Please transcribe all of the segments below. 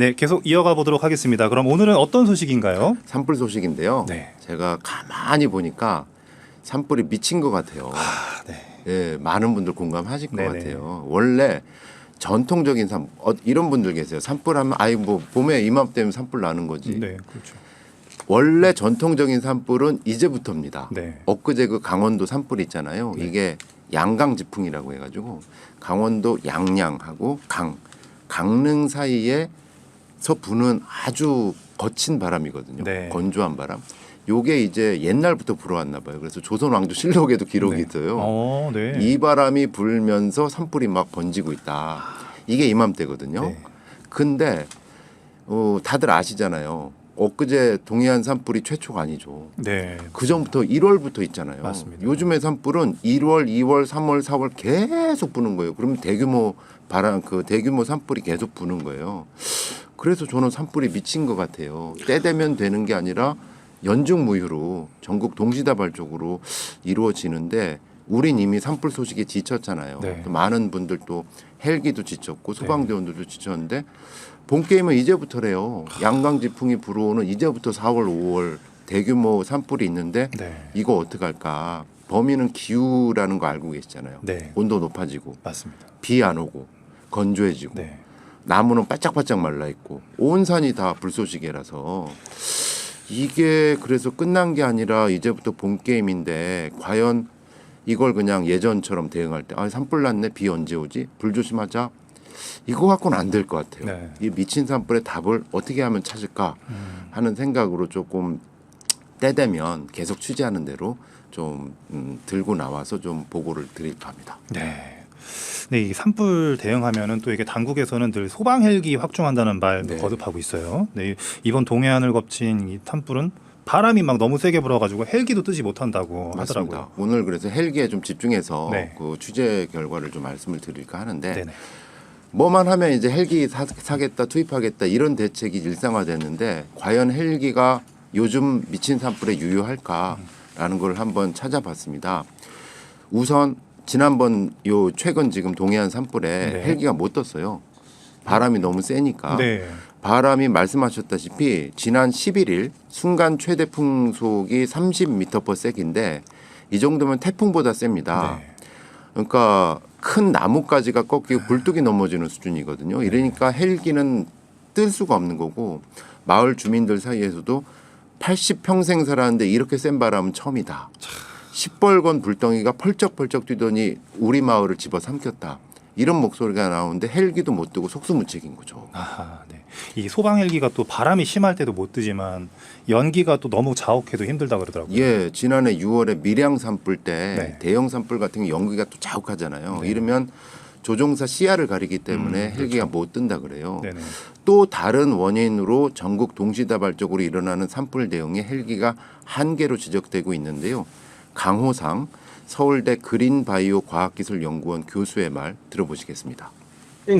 네, 계속 이어가 보도록 하겠습니다. 그럼 오늘은 어떤 소식인가요? 산불 소식인데요. 네. 제가 가만히 보니까 산불이 미친 것 같아요. 아, 네. 예, 많은 분들 공감하실 것 네네. 같아요. 원래 전통적인 산 어, 이런 분들 계세요. 산불하면 아이 뭐 봄에 이맘때면 산불 나는 거지. 네, 그렇죠. 원래 전통적인 산불은 이제부터입니다. 네. 엊그제 그 강원도 산불 있잖아요. 이게 양강 지풍이라고 해가지고 강원도 양양하고 강 강릉 사이에 서 부는 아주 거친 바람이거든요. 네. 건조한 바람. 요게 이제 옛날부터 불어왔나 봐요. 그래서 조선 왕조 실록에도 기록이 네. 있어요. 어, 네. 이 바람이 불면서 산불이 막 번지고 있다. 이게 이맘때거든요. 네. 근데 어, 다들 아시잖아요. 엊그제 동해안 산불이 최초가 아니죠. 네. 그 전부터 1월부터 있잖아요. 맞습니다. 요즘에 산불은 1월, 2월, 3월, 4월 계속 부는 거예요. 그러면 대규모 바람 그 대규모 산불이 계속 부는 거예요. 그래서 저는 산불이 미친 것 같아요. 때 되면 되는 게 아니라 연중무휴로 전국 동시다발적으로 이루어지는데 우린 이미 산불 소식에 지쳤잖아요. 네. 또 많은 분들 또 헬기도 지쳤고 소방대원들도 지쳤는데 본 게임은 이제부터래요. 양강 지풍이 불어오는 이제부터 4월, 5월 대규모 산불이 있는데 네. 이거 어떡할까? 범인은 기후라는 거 알고 계시잖아요. 네. 온도 높아지고 맞습니다. 비 안 오고 건조해지고 네. 나무는 바짝바짝 말라 있고 온 산이 다 불쏘시개라서 이게 그래서 끝난 게 아니라 이제부터 본 게임인데 과연 이걸 그냥 예전처럼 대응할 때 아 산불 났네 비 언제 오지 불 조심하자 이거 갖고는 안 될 것 같아요. 네. 이 미친 산불의 답을 어떻게 하면 찾을까 음. 하는 생각으로 조금 때 되면 계속 취재하는 대로 좀 음, 들고 나와서 좀 보고를 드릴까 합니다. 네. 네, 이 산불 대응하면은 또 이게 당국에서는 늘 소방 헬기 확충한다는 말 네. 거듭하고 있어요. 네, 이번 동해안을 거친 이 산불은 바람이 막 너무 세게 불어가지고 헬기도 뜨지 못한다고 맞습니다. 하더라고요. 오늘 그래서 헬기에 좀 집중해서 네. 그 취재 결과를 좀 말씀을 드릴까 하는데 네네. 뭐만 하면 이제 헬기 사, 사겠다 투입하겠다 이런 대책이 일상화됐는데 과연 헬기가 요즘 미친 산불에 유효할까라는 걸 한번 찾아봤습니다. 우선 지난번 요 최근 지금 동해안 산불에 네. 헬기가 못 떴어요. 바람이 너무 세니까. 네. 바람이 말씀하셨다시피 지난 11일 순간 최대 풍속이 30m/s인데 이 정도면 태풍보다 셉니다. 네. 그러니까 큰 나뭇가지가 꺾이고 굴뚝이 넘어지는 수준이거든요. 이러니까 헬기는 뜰 수가 없는 거고 마을 주민들 사이에서도 80평생 살았는데 이렇게 센 바람은 처음이다. 시뻘건 불덩이가 펄쩍펄쩍 뛰더니 우리 마을을 집어삼켰다. 이런 목소리가 나오는데 헬기도 못 뜨고 속수무책인 거죠. 아하, 네. 이 소방 헬기가 또 바람이 심할 때도 못 뜨지만 연기가 또 너무 자욱해도 힘들다 그러더라고요. 예, 지난해 6월에 밀양 산불 때 네. 대형 산불 같은 게 연기가 또 자욱하잖아요. 네. 이러면 조종사 시야를 가리기 때문에 음, 헬기가 못 뜬다 그래요. 네네. 또 다른 원인으로 전국 동시다발적으로 일어나는 산불 대응에 헬기가 한계로 지적되고 있는데요. 강호상 서울대 그린바이오 과학기술연구원 교수의 말 들어보시겠습니다.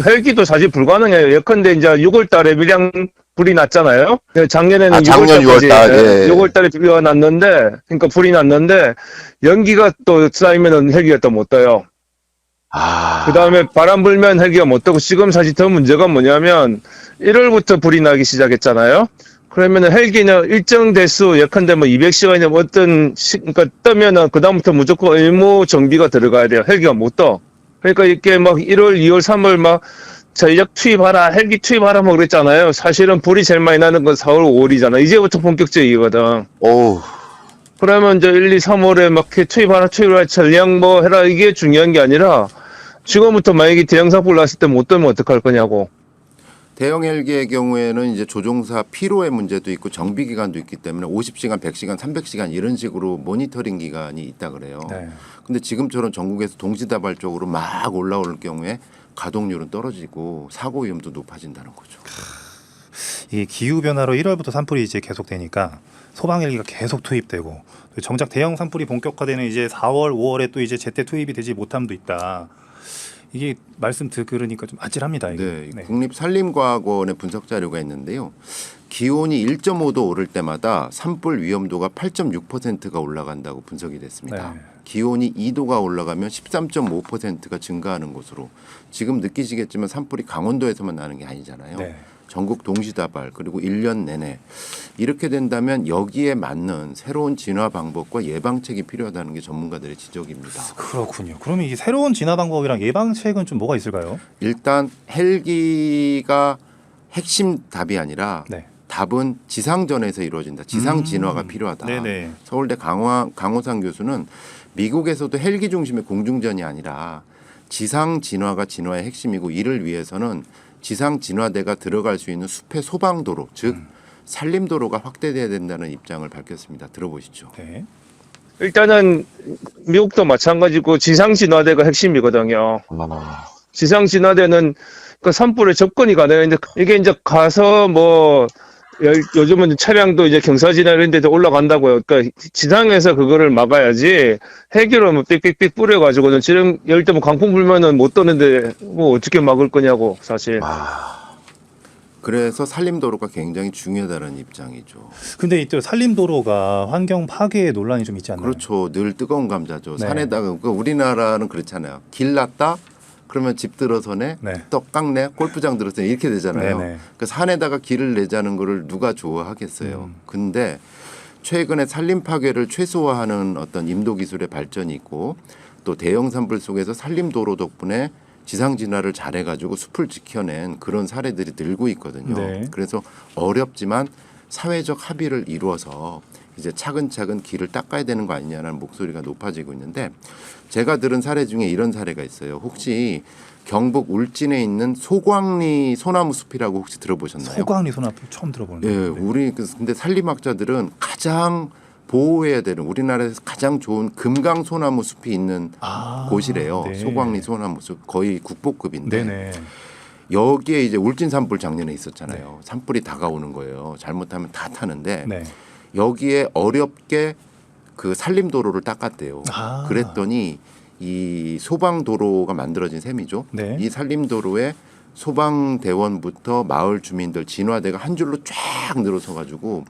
헬기도 사실 불가능해요. 예컨대 이제 6월달에 밀양 불이 났잖아요. 네, 작년에는 아, 작년 6월달까지, 6월달, 예. 6월달에 비가 났는데, 그러니까 불이 났는데 연기가 또 쌓이면은 헬기가 또 못 떠요. 아. 그 다음에 바람 불면 헬기가 못 떠고 지금 사실 더 문제가 뭐냐면 1월부터 불이 나기 시작했잖아요. 그러면은 헬기는 일정 대수 예컨대 뭐 200시간이나 어떤 시, 그러니까 뜨면은 그다음부터 무조건 의무 정비가 들어가야 돼요. 헬기가 못 떠. 그러니까 이게 막 1월, 2월, 3월 막 전력 투입하라, 헬기 투입하라 뭐 그랬잖아요. 사실은 불이 제일 많이 나는 건 4월, 5월이잖아. 이제부터 본격적이거든. 오. 그러면 이제 1, 2, 3월에 막 이렇게 투입하라, 투입하라, 전량 뭐 해라 이게 중요한 게 아니라 지금부터 만약에 대형 사고를 났을 때 못 뜨면 어떡할 거냐고. 대형 헬기의 경우에는 이제 조종사 피로의 문제도 있고 정비 기간도 있기 때문에 50시간, 100시간, 300시간 이런 식으로 모니터링 기간이 있다 그래요. 네. 근데 지금처럼 전국에서 동시다발적으로 막 올라올 경우에 가동률은 떨어지고 사고 위험도 높아진다는 거죠. 이 기후 변화로 1월부터 산불이 이제 계속되니까 소방 헬기가 계속 투입되고 또 정작 대형 산불이 본격화되는 이제 4월, 5월에 또 이제 제때 투입이 되지 못함도 있다. 이게 말씀 들으니까 좀 아찔합니다. 이게. 네, 네. 국립산림과학원의 분석 자료가 있는데요. 기온이 1.5도 오를 때마다 산불 위험도가 8.6%가 올라간다고 분석이 됐습니다. 네. 기온이 2도가 올라가면 13.5%가 증가하는 것으로 지금 느끼시겠지만 산불이 강원도에서만 나는 게 아니잖아요. 네. 전국 동시다발 그리고 1년 내내 이렇게 된다면 여기에 맞는 새로운 진화 방법과 예방책이 필요하다는 게 전문가들의 지적입니다. 그렇군요. 그러면 이 새로운 진화 방법이랑 예방책은 좀 뭐가 있을까요? 일단 헬기가 핵심 답이 아니라 네. 답은 지상전에서 이루어진다. 지상 음. 진화가 필요하다. 네네. 서울대 강화, 강호상 교수는 미국에서도 헬기 중심의 공중전이 아니라 지상 진화가 진화의 핵심이고 이를 위해서는 지상 진화대가 들어갈 수 있는 숲의 소방도로 즉 음. 산림도로가 확대돼야 된다는 입장을 밝혔습니다. 들어보시죠. 네. 일단은 미국도 마찬가지고 지상 진화대가 핵심이거든요. 지상 진화대는 그 산불에 접근이 가능한데 이게 이제 가서 뭐 열- 요즘은 차량도 이제 경사지나 이런 데도 올라간다고요. 그러니까 지상에서 그거를 막아야지 헬기로 뭐 삑삑삑 뿌려가지고는 지금 예를 들면 강풍 불면은 못 떠는데 뭐 어떻게 막을 거냐고 사실. 그래서 산림도로가 굉장히 중요하다는 입장이죠. 근데 이또 산림도로가 환경 파괴 논란이 좀 있지 않나요? 그렇죠. 늘 뜨거운 감자죠. 네. 산에다가 그 우리나라는 그렇잖아요. 길 났다. 그러면 집 들어서네, 네. 떡 깎네, 골프장 들어서네 이렇게 되잖아요. 네네. 그 산에다가 길을 내자는 거를 누가 좋아하겠어요. 음. 근데 최근에 산림 파괴를 최소화하는 어떤 임도 기술의 발전이 있고 또 대형 산불 속에서 산림 도로 덕분에 지상 진화를 잘해가지고 숲을 지켜낸 그런 사례들이 늘고 있거든요. 네. 그래서 어렵지만 사회적 합의를 이루어서 이제 차근차근 길을 닦아야 되는 거 아니냐는 목소리가 높아지고 있는데 제가 들은 사례 중에 이런 사례가 있어요. 혹시 경북 울진에 있는 소광리 소나무 숲이라고 혹시 들어보셨나요? 소광리 소나무 처음 들어보는데. 예, 우리 그 근데 산림학자들은 가장 보호해야 되는 우리나라에서 가장 좋은 금강 소나무 숲이 있는 아, 곳이래요. 네. 소광리 소나무 숲 거의 국보급인데 네네. 여기에 이제 울진 산불 작년에 있었잖아요. 산불이 다가오는 거예요. 잘못하면 다 타는데 네. 여기에 어렵게 그 산림 도로를 닦았대요. 아. 그랬더니 이 소방 도로가 만들어진 셈이죠. 네. 이 산림 도로에 소방 대원부터 마을 주민들 진화대가 한 줄로 쫙 늘어서 가지고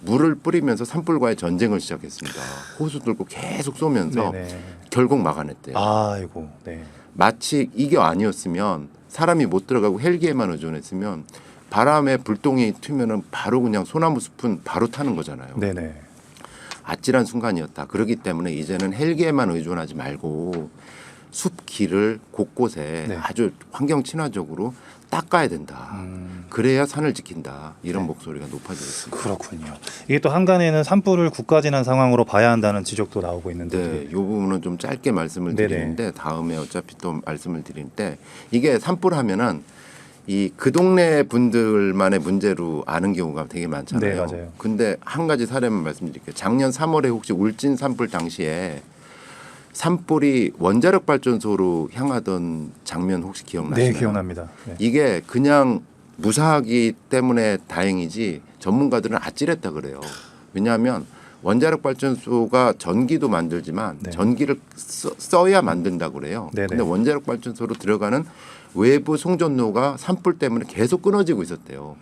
물을 뿌리면서 산불과의 전쟁을 시작했습니다. 호수 들고 계속 쏘면서 네네. 결국 막아냈대요. 아이고. 네. 마치 이게 아니었으면 사람이 못 들어가고 헬기에만 의존했으면 바람에 불똥이 튀면은 바로 그냥 소나무 숲은 바로 타는 거잖아요. 네네. 아찔한 순간이었다. 그렇기 때문에 이제는 헬기에만 의존하지 말고 숲 길을 곳곳에 네. 아주 환경 친화적으로 닦아야 된다. 음, 그래야 산을 지킨다. 이런 네. 목소리가 높아지고 있습니다. 그렇군요. 이게 또 한간에는 산불을 국가진환 상황으로 봐야 한다는 지적도 나오고 있는데. 네, 이 부분은 좀 짧게 말씀을 네네. 드리는데 다음에 어차피 또 말씀을 드리는데 이게 산불 하면은 이 그 동네 분들만의 문제로 아는 경우가 되게 많잖아요. 네, 맞아요. 근데 한 가지 사례만 말씀드릴게요. 작년 3월에 혹시 울진 산불 당시에 산불이 원자력 발전소로 향하던 장면 혹시 기억나시나요? 네, 기억납니다. 네. 이게 그냥 무사하기 때문에 다행이지 전문가들은 아찔했다 그래요. 왜냐하면 원자력 발전소가 전기도 만들지만 네. 전기를 써, 야 만든다 그래요. 네네. 근데 원자력 발전소로 들어가는 외부 송전로가 산불 때문에 계속 끊어지고 있었대요.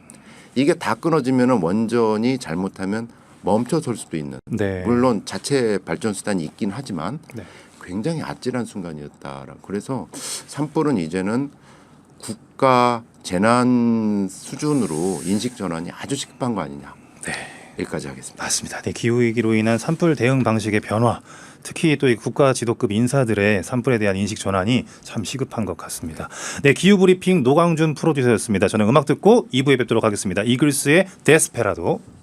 이게 다 끊어지면은 원전이 잘못하면 멈춰설 수도 있는. 네. 물론 자체 발전 수단이 있긴 하지만 네. 굉장히 아찔한 순간이었다. 그래서 산불은 이제는 국가 재난 수준으로 인식 전환이 아주 시급한 거 아니냐. 네. 여기까지 하겠습니다. 맞습니다. 네, 기후 위기로 인한 산불 대응 방식의 변화, 특히 또 이 국가 지도급 인사들의 산불에 대한 인식 전환이 참 시급한 것 같습니다. 네, 기후 브리핑 노광준 프로듀서였습니다. 저는 음악 듣고 2부에 뵙도록 하겠습니다. 이글스의 데스페라도.